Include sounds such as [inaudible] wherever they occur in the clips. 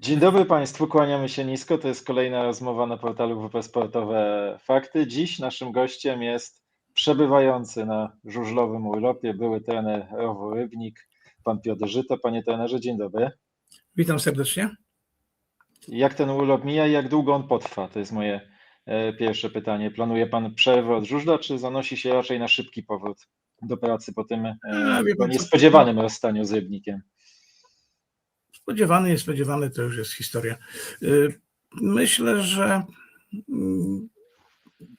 Dzień dobry Państwu, kłaniamy się nisko. To jest kolejna rozmowa na portalu WP Sportowe Fakty. Dziś naszym gościem jest przebywający na żużlowym urlopie były trener Rowu Rybnik, pan Piotr Żyto. Panie trenerze, dzień dobry. Witam serdecznie. Jak ten urlop mija i jak długo on potrwa? To jest moje e, pierwsze pytanie. Planuje pan przerwę od żużla, czy zanosi się raczej na szybki powrót do pracy po tym e, A, niespodziewanym rozstaniu z Rybnikiem? Spodziewany, niespodziewany to już jest historia. Y, Myślę, że mm,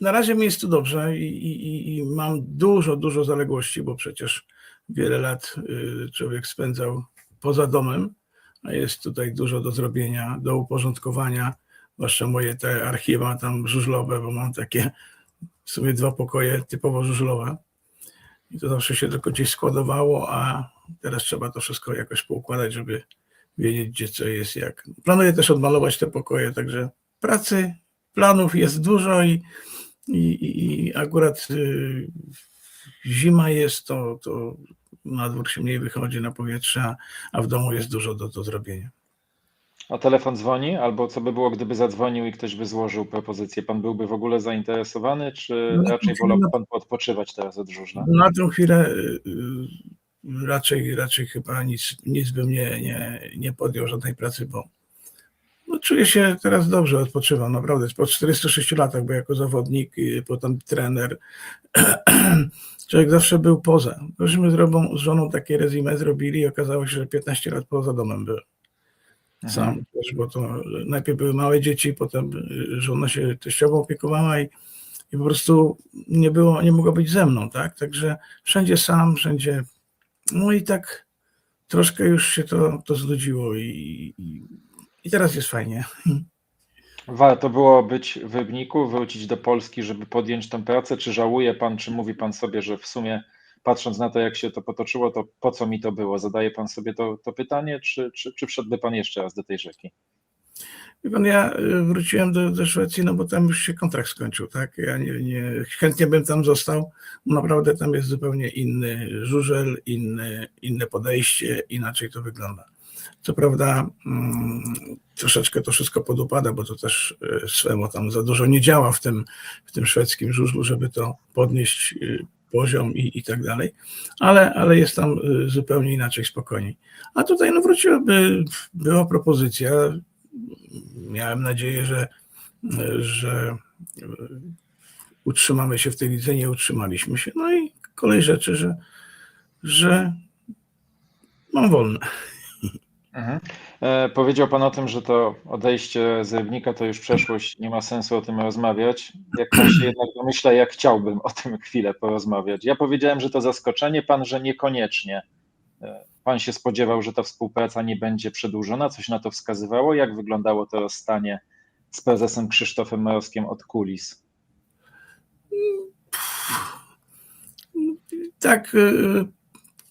na razie mi jest tu dobrze i, i, i mam dużo, dużo zaległości, bo przecież wiele lat y, człowiek spędzał poza domem, a jest tutaj dużo do zrobienia, do uporządkowania, zwłaszcza moje te archiwa tam żużlowe, bo mam takie w sumie dwa pokoje typowo żużlowe. I to zawsze się tylko gdzieś składowało, a teraz trzeba to wszystko jakoś poukładać, żeby wiedzieć, gdzie co jest, jak. Planuję też odmalować te pokoje, także pracy, planów jest dużo i, i, i- akurat y, zima jest, to, to na dwór się mniej wychodzi na powietrze, a- w domu jest dużo do, do zrobienia. A telefon dzwoni? Albo co by było, gdyby zadzwonił i ktoś by złożył propozycję? Pan byłby w ogóle zainteresowany, czy raczej wolałby pan odpoczywać teraz od żużla? Na tę chwilę y, y, raczej, raczej chyba nic, nic bym nie, nie, nie podjął żadnej pracy, bo no, czuję się teraz dobrze, odpoczywam naprawdę po 46 latach, bo jako zawodnik, y, potem trener, [clears throat] człowiek zawsze był poza. Myśmy z, robą, z żoną takie rezime zrobili i okazało się, że 15 lat poza domem byłem sam, Mhm. też, bo to najpierw były małe dzieci, potem y, żona się teściową opiekowała i, i po prostu nie było, nie mogła być ze mną, tak? Także wszędzie sam, wszędzie, no i tak troszkę już się to, to znudziło i, i, i teraz jest fajnie. Warto było być w Rybniku, wrócić do Polski, żeby podjąć tę pracę? Czy żałuje pan, czy mówi pan sobie, że w sumie patrząc na to, jak się to potoczyło, to po co mi to było? Zadaje pan sobie to, to pytanie, czy, czy, czy wszedłby pan jeszcze raz do tej rzeki? Ja y, wróciłem do, do Szwecji, no bo tam już się kontrakt skończył, tak? Ja nie, nie, chętnie bym tam został. Naprawdę tam jest zupełnie inny żużel, inny, inne podejście, inaczej to wygląda. Co prawda mm, troszeczkę to wszystko podupada, bo to też y, swemo tam za dużo nie działa w tym, w tym szwedzkim żużlu, żeby to podnieść y, poziom i, i tak dalej, ale, ale jest tam zupełnie inaczej, spokojniej. A tutaj no wróciłaby, była propozycja, miałem nadzieję, że, że utrzymamy się w tej lidze, nie utrzymaliśmy się. No i kolej rzeczy, że, że mam wolne. Mhm. E, powiedział Pan o tym, że to odejście z Rybnika to już przeszłość, nie ma sensu o tym rozmawiać. Jak Pan się jednak domyśla, jak chciałbym o tym chwilę porozmawiać. Ja powiedziałem, że to zaskoczenie, Pan, że niekoniecznie. E, Pan się spodziewał, że ta współpraca nie będzie przedłużona, coś na to wskazywało. Jak wyglądało to rozstanie z prezesem Krzysztofem Morowskim od kulis? Tak, y,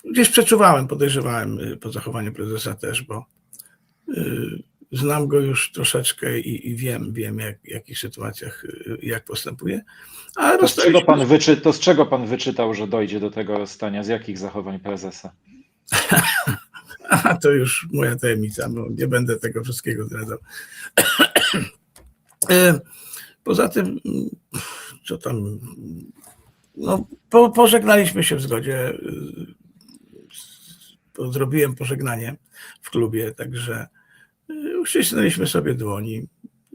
gdzieś przeczuwałem, podejrzewałem y, po zachowaniu prezesa też, bo y, znam go już troszeczkę i, i wiem, wiem jak, w jakich sytuacjach y, jak postępuje. A To z, czego pan wyczy, to z czego Pan wyczytał, że dojdzie do tego rozstania? Z jakich zachowań prezesa? A to już moja tajemnica, nie będę tego wszystkiego zdradzał. E, Poza tym, co tam, no, po, pożegnaliśmy się w zgodzie. po- Zrobiłem pożegnanie w klubie, także y, uścisnęliśmy sobie dłoni.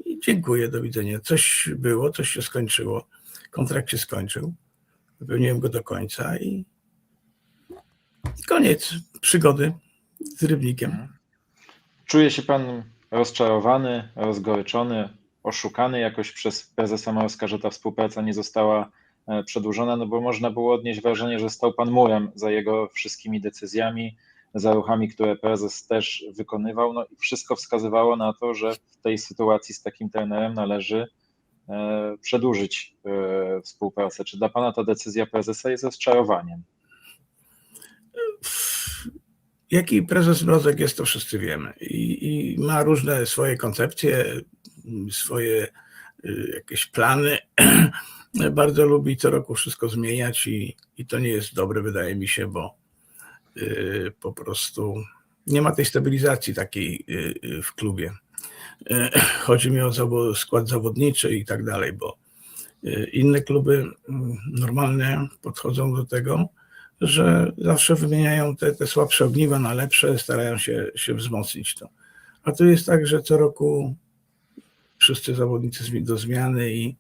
I dziękuję, do widzenia. Coś było, coś się skończyło. Kontrakt się skończył. Wypełniłem go do końca i, i koniec przygody z Rybnikiem. Czuje się pan rozczarowany, rozgoryczony, oszukany jakoś przez prezesa Morska, że ta współpraca nie została e, przedłużona, no bo można było odnieść wrażenie, że stał pan murem za jego wszystkimi decyzjami, za ruchami, które prezes też wykonywał, no i wszystko wskazywało na to, że w tej sytuacji z takim trenerem należy e, przedłużyć e, współpracę. Czy dla pana ta decyzja prezesa jest rozczarowaniem? Jaki prezes Mrozek jest, to wszyscy wiemy. I, I ma różne swoje koncepcje, swoje y, jakieś plany. [clears throat] Bardzo lubi co roku wszystko zmieniać i, i to nie jest dobre, wydaje mi się, bo y, po prostu nie ma tej stabilizacji takiej y, w klubie. [clears throat] chodzi mi o skład zawodniczy i tak dalej, bo inne kluby mm, normalnie podchodzą do tego, że zawsze wymieniają te, te słabsze ogniwa na lepsze, starają się, się wzmocnić to. A tu jest tak, że co roku wszyscy zawodnicy do zmiany i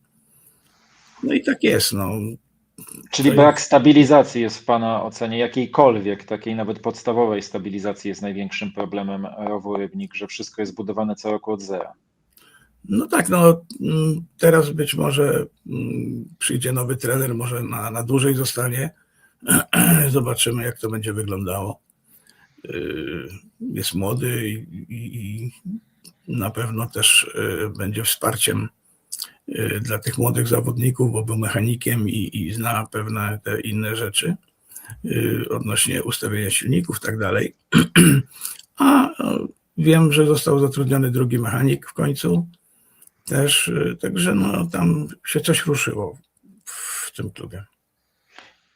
no i tak jest. No. Czyli To brak stabilizacji jest w Pana ocenie, jakiejkolwiek, takiej nawet podstawowej stabilizacji jest największym problemem rowu Rybnik, że wszystko jest budowane co roku od zera. No tak, no mm, teraz być może mm, przyjdzie nowy trener, może na, na dłużej zostanie. [clears throat] Zobaczymy, jak to będzie wyglądało. Yy, Jest młody i, na pewno też yy, będzie wsparciem yy, dla tych młodych zawodników, bo był mechanikiem i, i zna pewne te inne rzeczy odnośnie ustawienia silników tak dalej. [clears throat] A no, wiem, że został zatrudniony drugi mechanik w końcu też, także no, tam się coś ruszyło w tym klubie.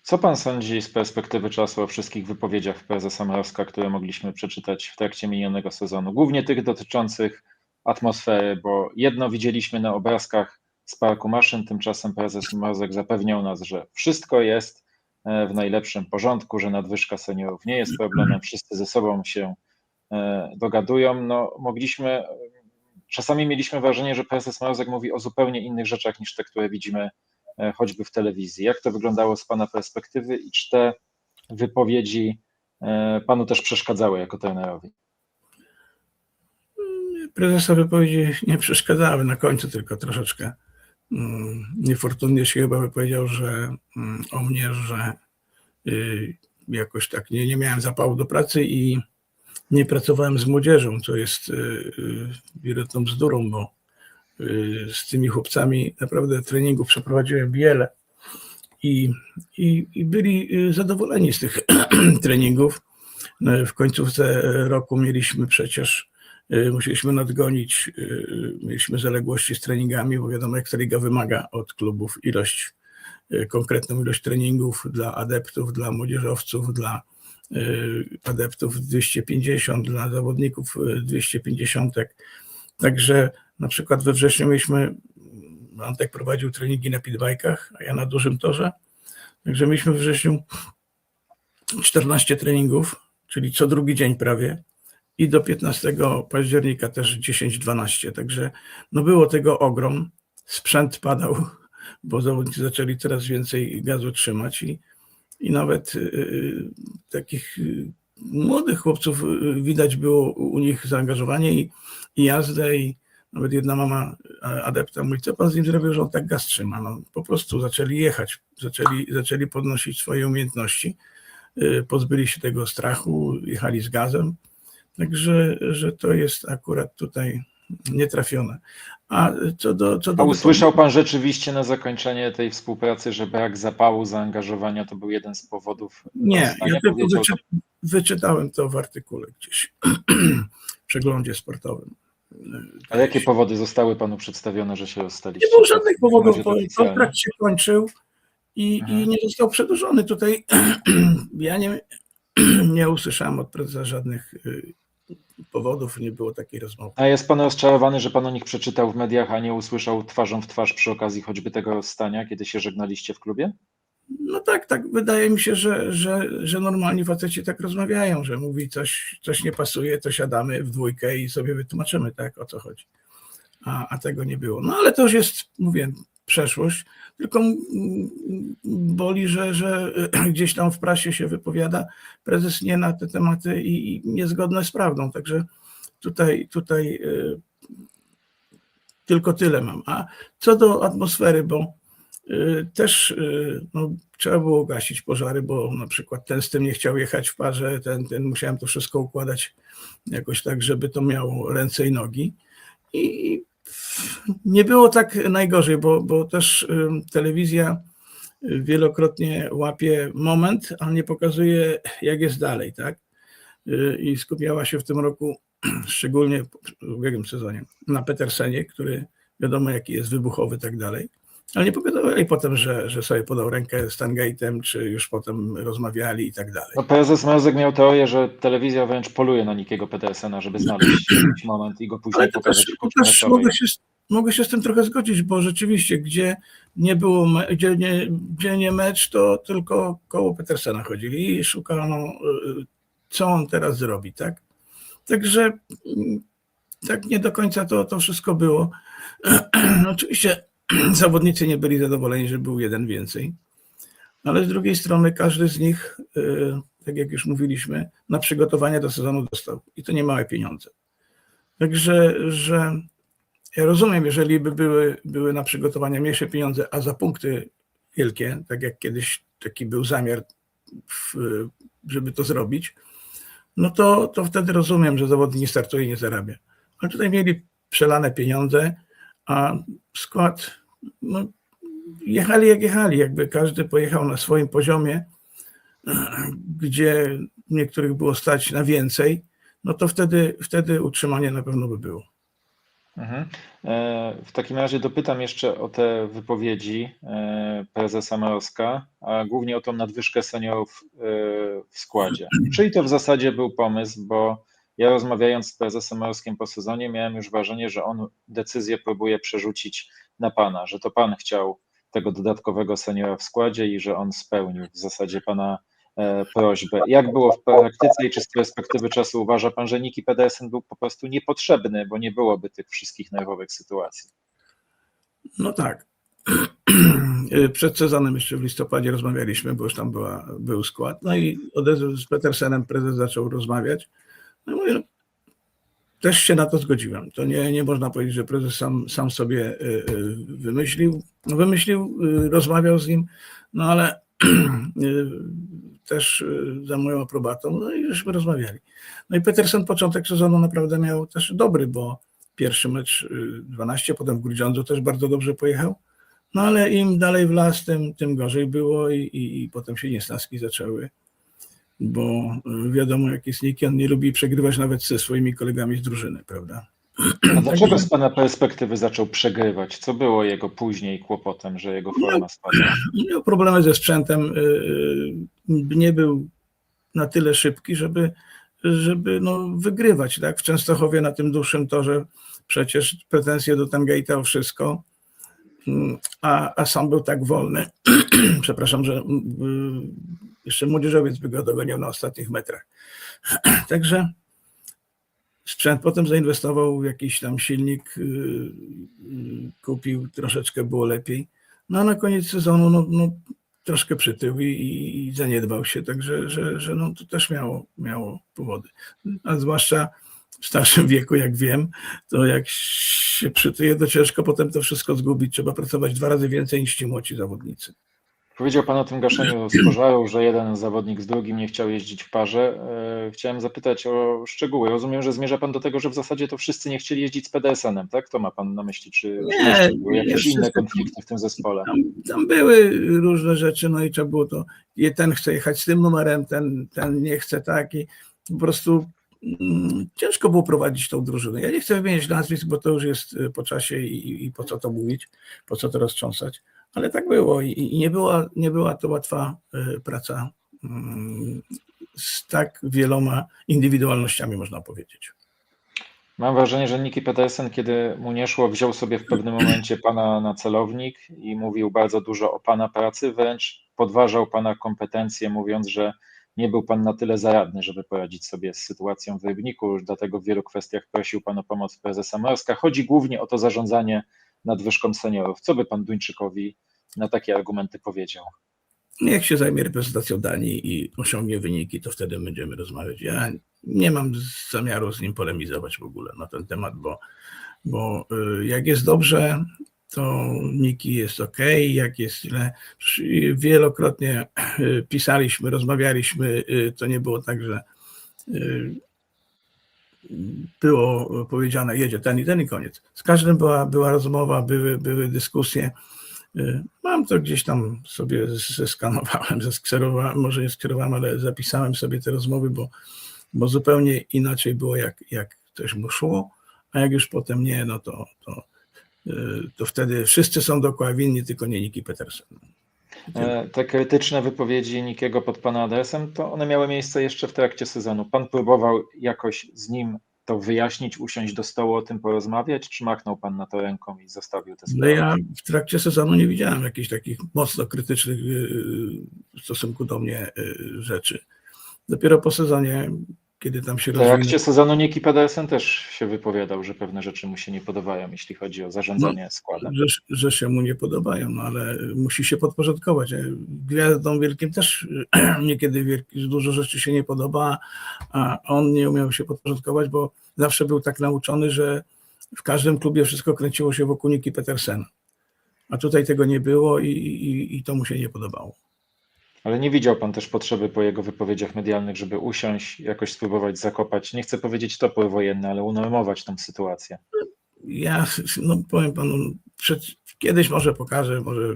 Co Pan sądzi z perspektywy czasu o wszystkich wypowiedziach prezesa Mrozka, które mogliśmy przeczytać w trakcie minionego sezonu? Głównie tych dotyczących atmosfery, bo jedno widzieliśmy na obrazkach z parku maszyn, tymczasem prezes Mrozek zapewniał nas, że wszystko jest e, w najlepszym porządku, że nadwyżka seniorów nie jest problemem, wszyscy ze sobą się e, dogadują. No, mogliśmy, czasami mieliśmy wrażenie, że prezes Mrozek mówi o zupełnie innych rzeczach niż te, które widzimy e, choćby w telewizji. Jak to wyglądało z Pana perspektywy i czy te wypowiedzi e, Panu też przeszkadzały jako trenerowi? Prezesa wypowiedzi nie przeszkadzały, na końcu tylko troszeczkę mm, niefortunnie się chyba wypowiedział, że mm, o mnie, że y, jakoś tak nie, nie miałem zapału do pracy i nie pracowałem z młodzieżą, co jest y, y, wielką bzdurą, bo z tymi chłopcami naprawdę treningów przeprowadziłem wiele i, i, i byli y, zadowoleni z tych [clears throat] treningów. No, W końcówce roku mieliśmy przecież, y, musieliśmy nadgonić, y, mieliśmy zaległości z treningami, bo wiadomo, jak liga wymaga od klubów ilość, y, konkretną ilość treningów dla adeptów, dla młodzieżowców, dla y, adeptów 250, dla zawodników y, 250. Także na przykład we wrześniu mieliśmy, Antek prowadził treningi na pitbajkach, a ja na dużym torze. Także mieliśmy we wrześniu 14 treningów, czyli co drugi dzień prawie. I do 15 października też 10-12. Także no było tego ogrom. Sprzęt padał, bo zawodnicy zaczęli coraz więcej gazu trzymać i, i nawet y, takich y, młodych chłopców y, widać było u nich zaangażowanie i, i jazdę i nawet jedna mama e, adepta mówi, co pan z nim zrobił, że on tak gaz trzyma. No, po prostu zaczęli jechać, zaczęli, zaczęli podnosić swoje umiejętności, y, pozbyli się tego strachu, jechali z gazem. Także że to jest akurat tutaj nietrafione. A co do. Co A do usłyszał Pan rzeczywiście na zakończenie tej współpracy, że brak zapału, zaangażowania to był jeden z powodów? Nie, ja tylko wyczy, wyczytałem to w artykule gdzieś [clears throat] w przeglądzie sportowym. A jakie powody zostały Panu przedstawione, że się rozstaliście? Nie było żadnych powodów, bo kontrakt się kończył i, Mhm. i nie został przedłużony. Tutaj [clears throat] ja nie, [clears throat] nie usłyszałem od prezesa żadnych y, powodów, nie było takiej rozmowy. A jest Pan rozczarowany, że Pan o nich przeczytał w mediach, a nie usłyszał twarzą w twarz przy okazji choćby tego rozstania, kiedy się żegnaliście w klubie? No tak, tak, wydaje mi się, że, że, że normalni faceci tak rozmawiają, że mówi coś, coś nie pasuje, to siadamy w dwójkę i sobie wytłumaczymy, tak, o co chodzi. A, a tego nie było. No ale to już jest, mówię, przeszłość, tylko boli, że, że [clears throat] gdzieś tam w prasie się wypowiada prezes nie na te tematy i, i niezgodne z prawdą, także tutaj, tutaj y, tylko tyle mam. A co do atmosfery, bo też y, no, trzeba było gasić pożary, bo na przykład ten z tym nie chciał jechać w parze, ten, ten musiałem to wszystko układać jakoś tak, żeby to miało ręce i nogi. I nie było tak najgorzej, bo, bo też y, telewizja wielokrotnie łapie moment, ale nie pokazuje, jak jest dalej, tak? Y, I skupiała się w tym roku, [clears throat] szczególnie w ubiegłym sezonie, na Petersenie, który wiadomo, jaki jest wybuchowy tak dalej. Ale nie pogadali potem, że, że sobie podał rękę z Tangate'em, czy już potem rozmawiali i tak dalej. No, prezes Mrozek miał teorię, że telewizja wręcz poluje na Nikiego Pedersena, żeby znaleźć [clears throat] jakiś moment i go później Ale pokazać też, też mogę, się, mogę się z tym trochę zgodzić, bo rzeczywiście, gdzie nie było, gdzie nie, gdzie nie mecz, to tylko koło Petersena chodzili i szukano, y, co on teraz zrobi, tak? Także mm, tak nie do końca to, to wszystko było. [clears throat] Oczywiście [clears throat] zawodnicy nie byli zadowoleni, że był jeden więcej, ale z drugiej strony każdy z nich, y, tak jak już mówiliśmy, na przygotowanie do sezonu dostał i to nie małe pieniądze. Także, że ja rozumiem, jeżeli by były, były na przygotowanie mniejsze pieniądze, a za punkty wielkie, tak jak kiedyś taki był zamiar, w, żeby to zrobić, no to, to wtedy rozumiem, że zawodnik nie startuje i nie zarabia. Ale tutaj mieli przelane pieniądze, a skład, no, jechali jak jechali, jakby każdy pojechał na swoim poziomie, [clears throat] gdzie niektórych było stać na więcej, no to wtedy, wtedy utrzymanie na pewno by było. Mhm. E, W takim razie dopytam jeszcze o te wypowiedzi e, prezesa Mrozka, a głównie o tą nadwyżkę seniorów e, w składzie. Czyli to w zasadzie był pomysł, bo ja rozmawiając z prezesem Mrozkiem po sezonie miałem już wrażenie, że on decyzję próbuje przerzucić na pana, że to pan chciał tego dodatkowego seniora w składzie i że on spełnił w zasadzie pana e, prośbę. Jak było w praktyce i czy z perspektywy czasu uważa pan, że Niki Pedersen był po prostu niepotrzebny, bo nie byłoby tych wszystkich nerwowych sytuacji? No tak. [clears throat] Przed sezonem jeszcze w listopadzie rozmawialiśmy, bo już tam była, był skład. No i od razu z Petersenem prezes zaczął rozmawiać. No mówię, no, też się na to zgodziłem. To nie, nie można powiedzieć, że prezes sam, sam sobie y, y, wymyślił. No wymyślił, y, rozmawiał z nim, no ale [clears throat] też za moją aprobatą, no i żeśmy rozmawiali. No i Petersen początek sezonu naprawdę miał też dobry, bo pierwszy mecz y, 12, potem w Grudziądzu też bardzo dobrze pojechał. No ale im dalej w las, tym, tym gorzej było i, i, i potem się niesnaski zaczęły, bo y, wiadomo jak jest Niki, on nie lubi przegrywać nawet ze swoimi kolegami z drużyny, prawda? A [clears throat] dlaczego z pana perspektywy zaczął przegrywać? Co było jego później kłopotem, że jego forma spadła? [clears throat] Miał problemy ze sprzętem, y, y, nie był na tyle szybki, żeby, żeby no, wygrywać. Tak? W Częstochowie na tym dłuższym torze przecież pretensje do Tangate'a o wszystko, Mm, a, a sam był tak wolny. [clears throat] Przepraszam, że mm, jeszcze młodzieżowiec by go dogoniał na ostatnich metrach. [clears throat] Także sprzęt potem zainwestował w jakiś tam silnik, y, y, kupił, troszeczkę było lepiej. No a na koniec sezonu no, no, troszkę przytył i, i zaniedbał się, także że, że no, to też miało, miało powody. A zwłaszcza w starszym [laughs] wieku, jak wiem, to jak się przytyje, to ciężko potem to wszystko zgubić. Trzeba pracować dwa razy więcej niż ci młodzi zawodnicy. Powiedział Pan o tym gaszeniu z pożaru, że jeden zawodnik z drugim nie chciał jeździć w parze. E, Chciałem zapytać o szczegóły. Rozumiem, że zmierza Pan do tego, że w zasadzie to wszyscy nie chcieli jeździć z PDSN-em, tak? To ma Pan na myśli? Czy, Nie, były jakieś nie, inne konflikty w tym zespole? Tam, tam były różne rzeczy, no i trzeba było to, ten chce jechać z tym numerem, ten, ten nie chce tak i po prostu mm, ciężko było prowadzić tą drużynę. Ja nie chcę wymienić nazwisk, bo to już jest y, po czasie i, i po co to mówić, po co to roztrząsać, ale tak było i, nie, była, nie była to łatwa y, praca mm, z tak wieloma indywidualnościami, można powiedzieć. Mam wrażenie, że Niki Pedersen, kiedy mu nie szło, wziął sobie w pewnym momencie Pana na celownik i mówił bardzo dużo o Pana pracy, wręcz podważał Pana kompetencje, mówiąc, że nie był Pan na tyle zaradny, żeby poradzić sobie z sytuacją w Rybniku, dlatego w wielu kwestiach prosił Pan o pomoc prezesa Morska. Chodzi głównie o to zarządzanie nadwyżką seniorów. Co by Pan Duńczykowi na takie argumenty powiedział? Niech się zajmie reprezentacją Danii i osiągnie wyniki, to wtedy będziemy rozmawiać. Ja nie mam zamiaru z nim polemizować w ogóle na ten temat, bo, bo y, jak jest dobrze, to Niki jest ok, jak jest źle. Przecież Wielokrotnie y, pisaliśmy, rozmawialiśmy, y, to nie było tak, że y, było powiedziane, jedzie ten i ten i koniec. Z każdym była, była rozmowa, były, były dyskusje. Y, Mam to gdzieś tam sobie zeskanowałem, [laughs] zeskserowałem, może nie skierowałem, ale zapisałem sobie te rozmowy, bo, bo zupełnie inaczej było, jak, jak coś mu szło, a jak już potem nie, no to, to to wtedy wszyscy są dookoła winni, tylko nie Niki Petersen. E, Te krytyczne wypowiedzi Nikiego pod pana adresem, to one miały miejsce jeszcze w trakcie sezonu. Pan próbował jakoś z nim to wyjaśnić, usiąść do stołu, o tym porozmawiać, czy machnął pan na to ręką i zostawił te No sprawy? ja w trakcie sezonu nie widziałem jakichś takich mocno krytycznych y, w stosunku do mnie y, rzeczy. Dopiero po sezonie, kiedy tam się W rozwinął, trakcie sezonu Niki Pedersen też się wypowiadał, że pewne rzeczy mu się nie podobają, jeśli chodzi o zarządzanie składem. że, że się mu nie podobają, no ale musi się podporządkować. Gwiazdom wielkim też [clears throat] niekiedy wielki, dużo rzeczy się nie podoba, a on nie umiał się podporządkować, bo zawsze był tak nauczony, że w każdym klubie wszystko kręciło się wokół Niki Petersena. A tutaj tego nie było i, i, i to mu się nie podobało. Ale nie widział pan też potrzeby po jego wypowiedziach medialnych, żeby usiąść, jakoś spróbować zakopać, nie chcę powiedzieć topór wojenny, ale unormować tą sytuację. Ja no powiem panu, przed, kiedyś może pokażę, może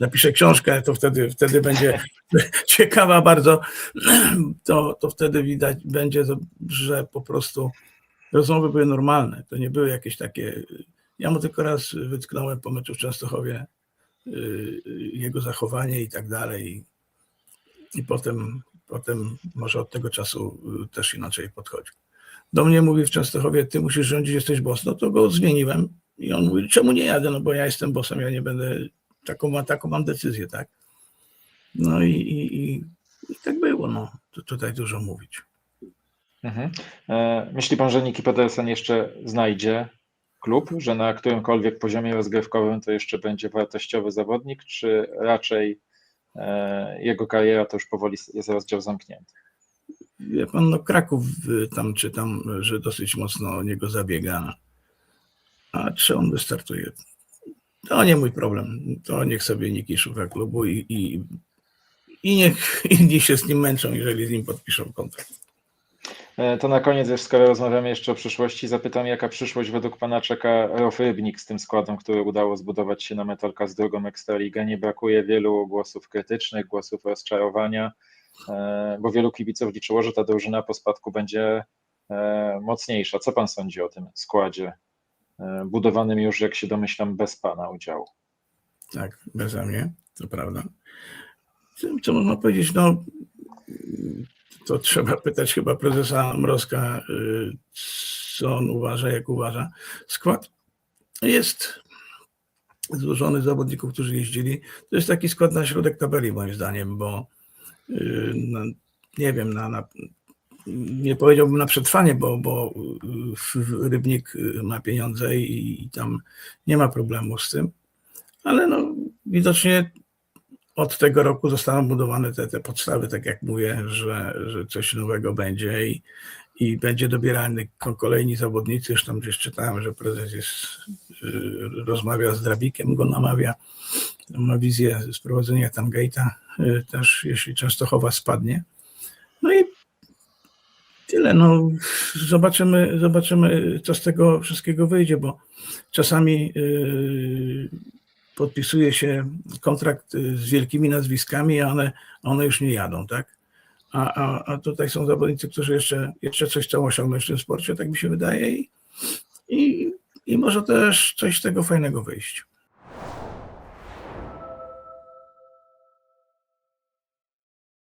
napiszę książkę, to wtedy, wtedy będzie [laughs] ciekawa bardzo. To, to wtedy widać będzie, że po prostu rozmowy były normalne. To nie były jakieś takie. Ja mu tylko raz wytknąłem po meczu w Częstochowie jego zachowanie i tak dalej. I potem, potem może od tego czasu yy, też inaczej podchodził do mnie mówi w Częstochowie, ty musisz rządzić, jesteś boss. No to go zmieniłem i on mówi, czemu nie jadę? No bo ja jestem bossem, ja nie będę, taką, taką mam decyzję, tak? No i, i, i, i tak było, no. Tu, tutaj dużo mówić. Mhm. E, Myśli pan, że Niki Pedersen jeszcze znajdzie klub, że na którymkolwiek poziomie rozgrywkowym to jeszcze będzie wartościowy zawodnik, czy raczej e, jego kariera to już powoli jest rozdział zamknięty? Wie pan, no Kraków y, tam czytam, że dosyć mocno o niego zabiega. A czy on wystartuje? To nie mój problem. To niech sobie Niki szuka klubu i, i, i niech [laughs] inni się z nim męczą, jeżeli z nim podpiszą kontrakt. E, To na koniec, skoro rozmawiamy jeszcze o przyszłości, zapytam, jaka przyszłość według Pana czeka Rof Rybnik z tym składem, który udało zbudować się na Metalka z drugą Ekstraligę. Nie brakuje wielu głosów krytycznych, głosów rozczarowania, e, bo wielu kibiców liczyło, że ta drużyna po spadku będzie e, mocniejsza. Co Pan sądzi o tym składzie, budowanym już, jak się domyślam, bez Pana udziału? Tak, beze mnie, to prawda. Co można powiedzieć? No, to trzeba pytać chyba prezesa Mrozka, y, co on uważa, jak uważa. Skład jest złożony z zawodników, którzy jeździli. To jest taki skład na środek tabeli, moim zdaniem, bo no, nie wiem, na, na, nie powiedziałbym na przetrwanie, bo, bo Rybnik y, ma pieniądze i, i tam nie ma problemu z tym ale no, widocznie od tego roku zostaną budowane te, te podstawy, tak jak mówię, że, że coś nowego będzie i, i będzie dobierany ko- kolejni zawodnicy. Już tam gdzieś czytałem, że prezes jest, y, rozmawia z Drabikiem, go namawia, ma wizję sprowadzenia Tangate'a, y, też jeśli Częstochowa spadnie. No i tyle. No, zobaczymy, zobaczymy, co z tego wszystkiego wyjdzie, bo czasami y, podpisuje się kontrakt y, z wielkimi nazwiskami, a one, one już nie jadą, tak? A, a, a tutaj są zawodnicy, którzy jeszcze, jeszcze coś chcą osiągnąć w tym sporcie, tak mi się wydaje, i, i, i może też coś z tego fajnego wyjść.